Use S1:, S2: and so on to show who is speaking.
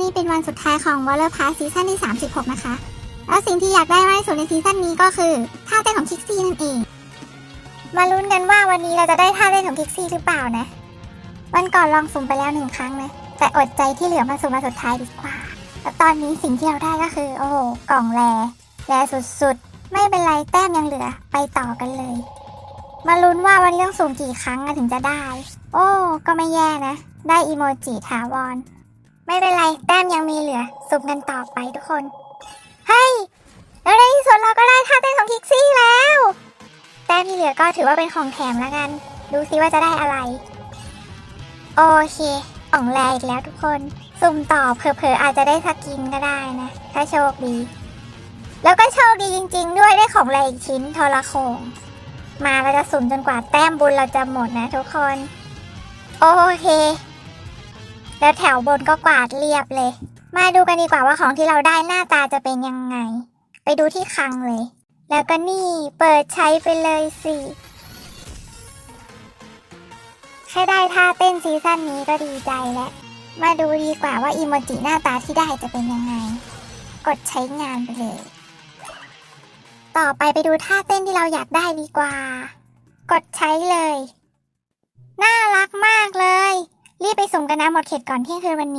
S1: นี้เป็นวันสุดท้ายของ Water Park ซีซั่นที่ 36 นะคะ แล้วสิ่งที่อยากได้มากที่สุดในซีซั่นนี้ก็คือท่าเต้นของคิกซี่นั่นเอง มาลุ้นกันว่าวันนี้เราจะได้ท่าเต้นของคิกซี่หรือเปล่านะ วันก่อนลองสุ่มไปแล้วหนึ่งครั้งนะ แต่อดใจที่เหลือมาสุ่มมาสุดท้ายดีกว่า แล้วตอนนี้สิ่งที่เราได้ก็คือ โอ้โหกล่องแรแรสุดๆ ไม่เป็นไรแต้มยังเหลือ ไปต่อกันเลย มาลุ้นว่าวันนี้ต้องสุ่มกี่ครั้งถึงจะได้ โอ้ ก็ไม่แย่นะ ได้อีโมจิถาวร ไม่เป็นไร แต้มยังมีเหลือ สุ่มกันต่อไปทุกคน เฮ้ย แล้วในที่สุดเราก็ได้ท่าเต้นของคิกซี่แล้ว แต้มที่เหลือก็ถือว่าเป็นของแถมแล้วกัน ดูซิว่าจะได้อะไร โอเคอ่องแรอีกแล้วทุกคน สุ่มต่อเผลอๆอาจจะได้สกินก็ได้นะ ถ้าโชคดี แล้วก็โชคดีจริง ๆ ด้วยได้ของแรอีกชิ้นทรโขงมาเราจะสุ่มจนกว่าแต้มบุญเราจะหมดนะทุกคน โอเค แล้วแถวบนก็กวาดเรียบเลย มาดูกันดีกว่าว่าของที่เราได้หน้าตาจะเป็นยังไง ไปดูที่คลังเลย แล้วก็นี่เปิดใช้ไปเลยสิแค่ได้ท่าเต้นซีซั่นนี้ก็ดีใจแล้ว มาดูดีกว่าว่าอีโมจิหน้าตาที่ได้จะเป็นยังไง กดใช้งานไปเลย ต่อไปไปดูท่าเต้นที่เราอยากได้ดีกว่า กดใช้เลย น่ารักมากเลย รีบไปสุ่มกันนะหมดเขตก่อนเที่ยงคืนวันนี้